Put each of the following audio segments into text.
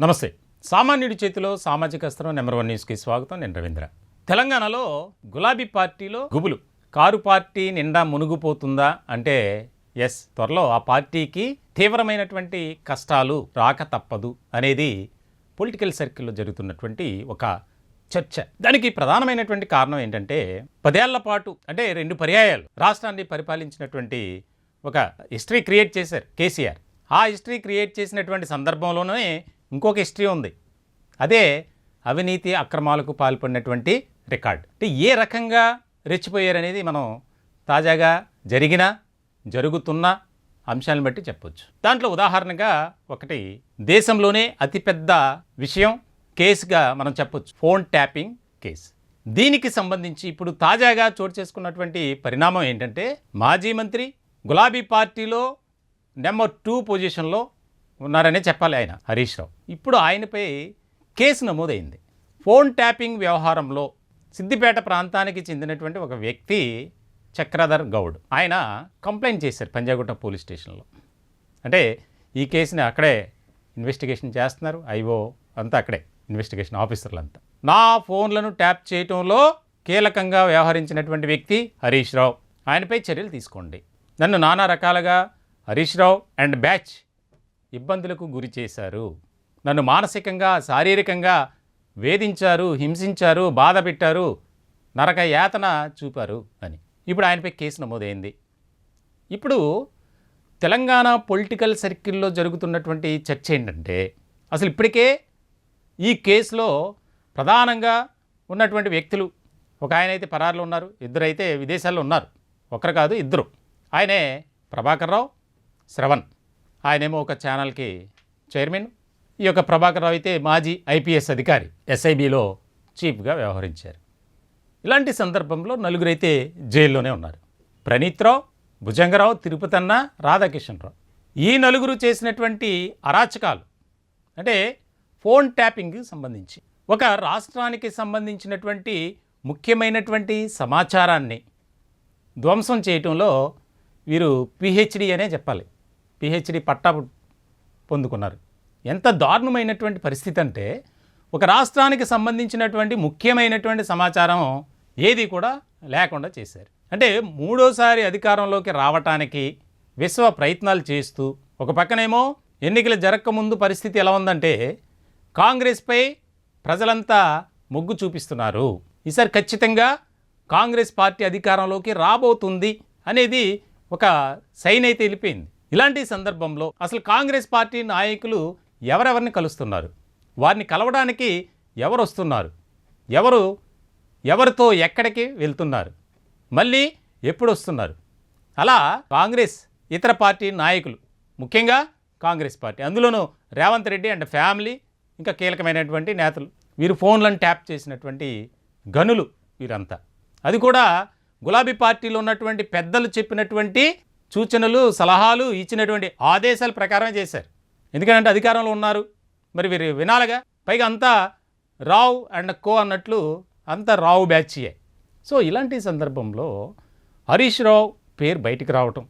నమస్తే. సామాన్యుడి చేతిలో సామాజిక అస్త్రం నెంబర్ వన్ న్యూస్కి స్వాగతం. నేను రవీంద్ర. తెలంగాణలో గులాబీ పార్టీలో గుబులు. కారు పార్టీ నిండా మునుగుపోతుందా అంటే ఎస్ త్వరలో ఆ పార్టీకి తీవ్రమైనటువంటి కష్టాలు రాక తప్పదు అనేది పొలిటికల్ సర్కిల్లో జరుగుతున్నటువంటి ఒక చర్చ. దానికి ప్రధానమైనటువంటి కారణం ఏంటంటే పదేళ్ళ పాటు అంటే రెండు పర్యాయాలు రాష్ట్రాన్ని పరిపాలించినటువంటి ఒక హిస్టరీ క్రియేట్ చేశారు కేసీఆర్. ఆ హిస్టరీ క్రియేట్ చేసినటువంటి సందర్భంలోనే ఇంకొక హిస్టరీ ఉంది. అదే అవినీతి అక్రమాలకు పాల్పడినటువంటి రికార్డ్. అంటే ఏ రకంగా రెచ్చిపోయారనేది మనం తాజాగా జరిగిన జరుగుతున్న అంశాలను బట్టి చెప్పొచ్చు. దాంట్లో ఉదాహరణగా ఒకటి దేశంలోనే అతిపెద్ద విషయం కేసుగా మనం చెప్పొచ్చు. Phone tapping case. దీనికి సంబంధించి ఇప్పుడు తాజాగా చోటు చేసుకున్నటువంటి పరిణామం ఏంటంటే మాజీ మంత్రి గులాబీ పార్టీలో నెంబర్ టూ పొజిషన్లో ఉన్నారనే చెప్పాలి ఆయన హరీష్ రావు. ఇప్పుడు ఆయనపై కేసు నమోదైంది. ఫోన్ ట్యాపింగ్ వ్యవహారంలో సిద్దిపేట ప్రాంతానికి చెందినటువంటి ఒక వ్యక్తి చక్రధర్ గౌడ్ ఆయన కంప్లైంట్ చేశారు పంజాగుట్ట పోలీస్ స్టేషన్లో. అంటే ఈ కేసుని అక్కడే ఇన్వెస్టిగేషన్ చేస్తున్నారు ఐఓ అంతా అక్కడే ఇన్వెస్టిగేషన్ ఆఫీసర్లు అంతా నా ఫోన్లను ట్యాప్ చేయటంలో కీలకంగా వ్యవహరించినటువంటి వ్యక్తి హరీష్ రావు. ఆయనపై చర్యలు తీసుకోండి. నన్ను నానా రకాలుగా హరీష్ రావు అండ్ బ్యాచ్ ఇబ్బందులకు గురి చేశారు. నన్ను మానసికంగా శారీరకంగా వేధించారు హింసించారు బాధ పెట్టారు నరక యాతన చూపారు అని. ఇప్పుడు ఆయనపై కేసు నమోదైంది. ఇప్పుడు తెలంగాణ పొలిటికల్ సర్కిల్లో జరుగుతున్నటువంటి చర్చ ఏంటంటే అసలు ఇప్పటికే ఈ కేసులో ప్రధానంగా ఉన్నటువంటి వ్యక్తులు ఒక ఆయన అయితే పరారులో ఉన్నారు ఇద్దరైతే విదేశాల్లో ఉన్నారు ఒకరు కాదు ఇద్దరు. ఆయనే ప్రభాకర్ రావు శ్రవణ్. ఆయనేమో ఒక ఛానల్కి చైర్మన్ ఈ యొక్క ప్రభాకర్ రావు అయితే మాజీ ఐపీఎస్ అధికారి ఎస్ఐబిలో చీఫ్గా వ్యవహరించారు. ఇలాంటి సందర్భంలో నలుగురైతే జైల్లోనే ఉన్నారు. ప్రణీత్రావు భుజంగరావు తిరుపతన్న రాధాకిషన్ రావు. ఈ నలుగురు చేసినటువంటి అరాచకాలు అంటే ఫోన్ ట్యాపింగ్కి సంబంధించి ఒక రాష్ట్రానికి సంబంధించినటువంటి ముఖ్యమైనటువంటి సమాచారాన్ని ధ్వంసం చేయటంలో వీరు పిహెచ్డి అనే చెప్పాలి. పిహెచ్డి పట్టా పొందుకున్నారు. ఎంత దారుణమైనటువంటి పరిస్థితి అంటే ఒక రాష్ట్రానికి సంబంధించినటువంటి ముఖ్యమైనటువంటి సమాచారం ఏది కూడా లేకుండా చేశారు. అంటే మూడోసారి అధికారంలోకి రావటానికి విశ్వ ప్రయత్నాలు చేస్తూ ఒక పక్కనేమో ఎన్నికలు జరగకముందు పరిస్థితి ఎలా ఉందంటే కాంగ్రెస్పై ప్రజలంతా మొగ్గు చూపిస్తున్నారు. ఈసారి ఖచ్చితంగా కాంగ్రెస్ పార్టీ అధికారంలోకి రాబోతుంది అనేది ఒక సైన్ అయితే వెళ్ళిపోయింది. ఇలాంటి సందర్భంలో అసలు కాంగ్రెస్ పార్టీ నాయకులు ఎవరెవరిని కలుస్తున్నారు? వారిని కలవడానికి ఎవరు వస్తున్నారు? ఎవరు ఎవరితో ఎక్కడికి వెళ్తున్నారు? మళ్ళీ ఎప్పుడు వస్తున్నారు? అలా కాంగ్రెస్ ఇతర పార్టీ నాయకులు ముఖ్యంగా కాంగ్రెస్ పార్టీ అందులోనూ రేవంత్ రెడ్డి అండ్ ఫ్యామిలీ ఇంకా కీలకమైనటువంటి నేతలు వీరు ఫోన్లను ట్యాప్ చేసినటువంటి గనులు వీరంతా. అది కూడా గులాబీ పార్టీలో ఉన్నటువంటి పెద్దలు చెప్పినటువంటి సూచనలు సలహాలు ఇచ్చినటువంటి ఆదేశాల ప్రకారం చేశారు. ఎందుకంటే అధికారంలో ఉన్నారు. మరి వీరు వినాలగా? పైగా అంతా రావు అండ్ కో అన్నట్లు అంతా రావు బ్యాచియే. సో ఇలాంటి సందర్భంలో హరీష్ రావు పేరు బయటికి రావటం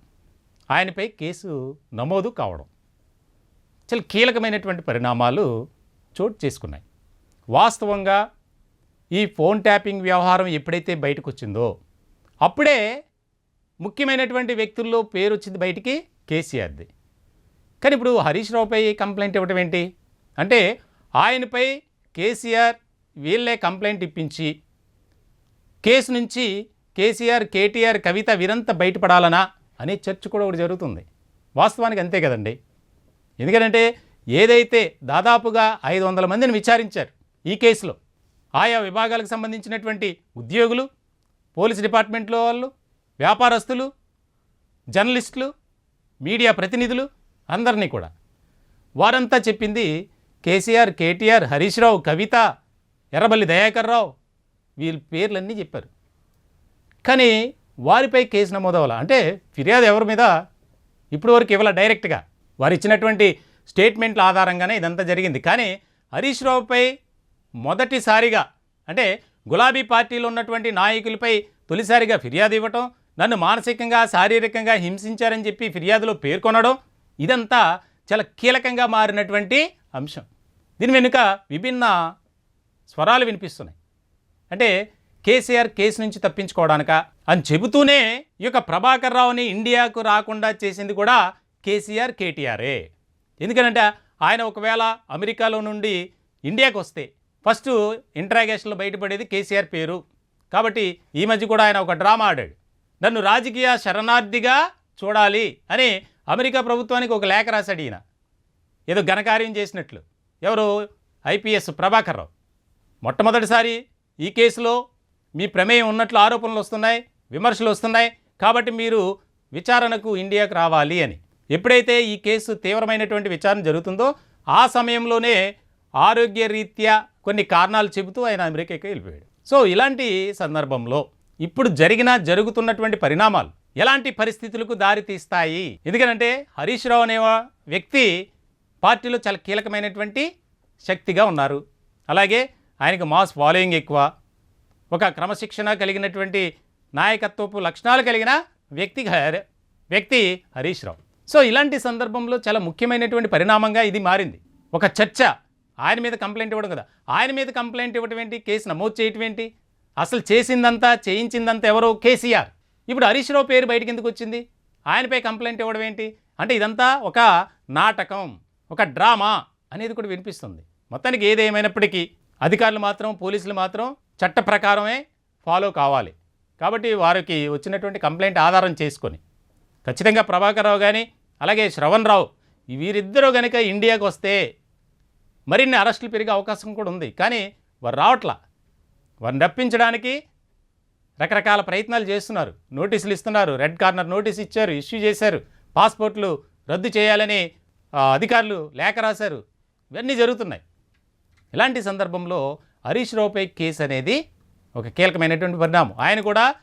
ఆయనపై కేసు నమోదు కావడం చాలా కీలకమైనటువంటి పరిణామాలు చోటు చేసుకున్నాయి. వాస్తవంగా ఈ ఫోన్ ట్యాపింగ్ వ్యవహారం ఎప్పుడైతే బయటకు వచ్చిందో అప్పుడే ముఖ్యమైనటువంటి వ్యక్తుల్లో పేరు వచ్చింది బయటికి కేసీఆర్ది. కానీ ఇప్పుడు హరీష్ రావుపై కంప్లైంట్ ఇవ్వటం ఏంటి? అంటే ఆయనపై కేసీఆర్ వీళ్ళే కంప్లైంట్ ఇప్పించి కేసు నుంచి కేసీఆర్ కేటీఆర్ కవిత వీరంతా బయటపడాలనా అనే చర్చ కూడా ఒకటి జరుగుతుంది. వాస్తవానికి అంతే కదండి. ఎందుకంటే ఏదైతే దాదాపుగా ఐదు వందల మందిని విచారించారు ఈ కేసులో ఆయా విభాగాలకు సంబంధించినటువంటి ఉద్యోగులు పోలీస్ డిపార్ట్మెంట్లో వాళ్ళు వ్యాపారస్తులు జర్నలిస్టులు మీడియా ప్రతినిధులు అందరినీ కూడా. వారంతా చెప్పింది కేసీఆర్ కేటీఆర్ హరీష్ రావు కవిత ఎర్రబల్లి దయాకర్ రావు. వీళ్ళ పేర్లన్నీ చెప్పారు. కానీ వారిపై కేసు నమోదవ్వాల? అంటే ఫిర్యాదు ఎవరి మీద? ఇప్పుడు వరకు ఇవ్వాల డైరెక్ట్గా? వారు ఇచ్చినటువంటి స్టేట్మెంట్ల ఆధారంగానే ఇదంతా జరిగింది. కానీ హరీష్ రావుపై మొదటిసారిగా అంటే గులాబీ పార్టీలో ఉన్నటువంటి నాయకులపై తొలిసారిగా ఫిర్యాదు ఇవ్వటం నన్ను మానసికంగా శారీరకంగా హింసించారని చెప్పి ఫిర్యాదులో పేర్కొనడం ఇదంతా చాలా కీలకంగా మారినటువంటి అంశం. దీని వెనుక విభిన్న స్వరాలు వినిపిస్తున్నాయి. అంటే కేసీఆర్ కేసు నుంచి తప్పించుకోవడానిక అని చెబుతూనే ఈ యొక్క ప్రభాకర్ రావుని ఇండియాకు రాకుండా చేసింది కూడా కేసీఆర్ కేటీఆరే. ఎందుకనంటే ఆయన ఒకవేళ అమెరికాలో నుండి ఇండియాకు వస్తే ఫస్ట్ ఇంట్రాగేషన్లో బయటపడేది కేసీఆర్ పేరు. కాబట్టి ఈ మధ్య కూడా ఆయన ఒక డ్రామా ఆడాడు. నన్ను రాజకీయ శరణార్థిగా చూడాలి అని అమెరికా ప్రభుత్వానికి ఒక లేఖ రాశాడు ఈయన. ఏదో ఘనకార్యం చేసినట్లు. ఎవరు? ఐపీఎస్ ప్రభాకర్ రావు. మొట్టమొదటిసారి ఈ కేసులో మీ ప్రమేయం ఉన్నట్లు ఆరోపణలు వస్తున్నాయి విమర్శలు వస్తున్నాయి. కాబట్టి మీరు విచారణకు ఇండియాకు రావాలి అని. ఎప్పుడైతే ఈ కేసు తీవ్రమైనటువంటి విచారణ జరుగుతుందో ఆ సమయంలోనే ఆరోగ్య రీత్యా కొన్ని కారణాలు చెబుతూ ఆయన అమెరికాకి వెళ్ళిపోయాడు. సో ఇలాంటి సందర్భంలో ఇప్పుడు జరిగిన జరుగుతున్నటువంటి పరిణామాలు ఎలాంటి పరిస్థితులకు దారితీస్తాయి ఎందుకంటే హరీష్ రావు అనే వ్యక్తి పార్టీలో చాలా కీలకమైనటువంటి శక్తిగా ఉన్నారు. అలాగే ఆయనకు మాస్ ఫాలోయింగ్ ఎక్కువ. ఒక క్రమశిక్షణ కలిగినటువంటి నాయకత్వపు లక్షణాలు కలిగిన వ్యక్తి వ్యక్తి హరీష్ రావు. సో ఇలాంటి సందర్భంలో చాలా ముఖ్యమైనటువంటి పరిణామంగా ఇది మారింది. ఒక చర్చ. ఆయన మీద కంప్లైంట్ ఇవ్వడం కదా. ఆయన మీద కంప్లైంట్ ఇవ్వటం ఏంటి? కేసు నమోదు చేయటం ఏంటి? అసలు చేసిందంతా చేయించిందంతా ఎవరో కేసీఆర్. ఇప్పుడు హరీష్ రావు పేరు బయటికి ఎందుకు వచ్చింది? ఆయనపై కంప్లైంట్ ఇవ్వడం ఏంటి? అంటే ఇదంతా ఒక నాటకం ఒక డ్రామా అనేది కూడా వినిపిస్తుంది. మొత్తానికి ఏదేమైనప్పటికీ అధికారులు మాత్రం పోలీసులు మాత్రం చట్ట ప్రకారమే ఫాలో కావాలి. కాబట్టి వారికి వచ్చినటువంటి కంప్లైంట్ ఆధారం చేసుకొని ఖచ్చితంగా ప్రభాకర్ రావు కానీ అలాగే శ్రవణ్ రావు వీరిద్దరూ కనుక ఇండియాకు వస్తే మరిన్ని అరెస్టులు పెరిగే అవకాశం కూడా ఉంది. కానీ వారు రావట్లా. వారిని రప్పించడానికి రకరకాల ప్రయత్నాలు చేస్తున్నారు. నోటీసులు ఇస్తున్నారు. రెడ్ కార్నర్ నోటీస్ ఇచ్చారు ఇష్యూ చేశారు. పాస్పోర్ట్లు రద్దు చేయాలని అధికారులు లేఖ రాశారు. ఇవన్నీ జరుగుతున్నాయి. ఇలాంటి సందర్భంలో హరీష్ రావుపై కేసు అనేది ఒక కీలకమైనటువంటి పరిణామం. ఆయన కూడా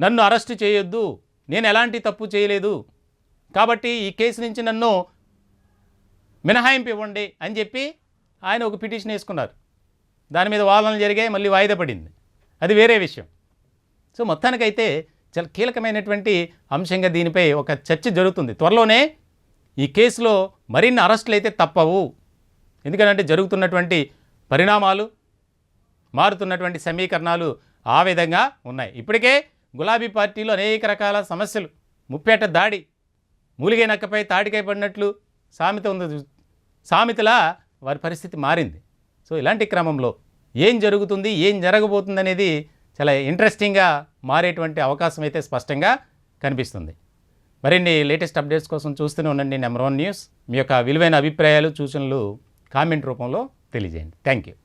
నన్ను అరెస్టు చేయొద్దు. నేను ఎలాంటి తప్పు చేయలేదు. కాబట్టి ఈ కేసు నుంచి నన్ను మినహాయింపు ఇవ్వండి అని చెప్పి ఆయన ఒక పిటిషన్ వేసుకున్నారు. దాని మీద వాదనలు జరిగాయి మళ్ళీ వాయిదా పడింది. అది వేరే విషయం. సో మొత్తానికైతే చాలా కీలకమైనటువంటి అంశంగా దీనిపై ఒక చర్చ జరుగుతుంది. త్వరలోనే ఈ కేసులో మరిన్ని అరెస్టులు అయితే తప్పవు. ఎందుకంటే జరుగుతున్నటువంటి పరిణామాలు మారుతున్నటువంటి సమీకరణాలు ఆ విధంగా ఉన్నాయి. ఇప్పటికే గులాబీ పార్టీలో అనేక రకాల సమస్యలు. ముప్పేట దాడి మూలిగే నక్కపై తాడికై పడినట్లు సామెత ఉంది. సామెతలా వారి పరిస్థితి మారింది. సో ఇలాంటి క్రమంలో ఏం జరుగుతుంది ఏం జరగబోతుంది అనేది చాలా ఇంట్రెస్టింగ్గా మారేటువంటి అవకాశం అయితే స్పష్టంగా కనిపిస్తుంది. మరిన్ని లేటెస్ట్ అప్డేట్స్ కోసం చూస్తూనే ఉండండి నెంబర్ వన్ న్యూస్ మీ యొక్క విలువైన అభిప్రాయాలు సూచనలు కామెంట్ రూపంలో తెలియజేయండి. Thank you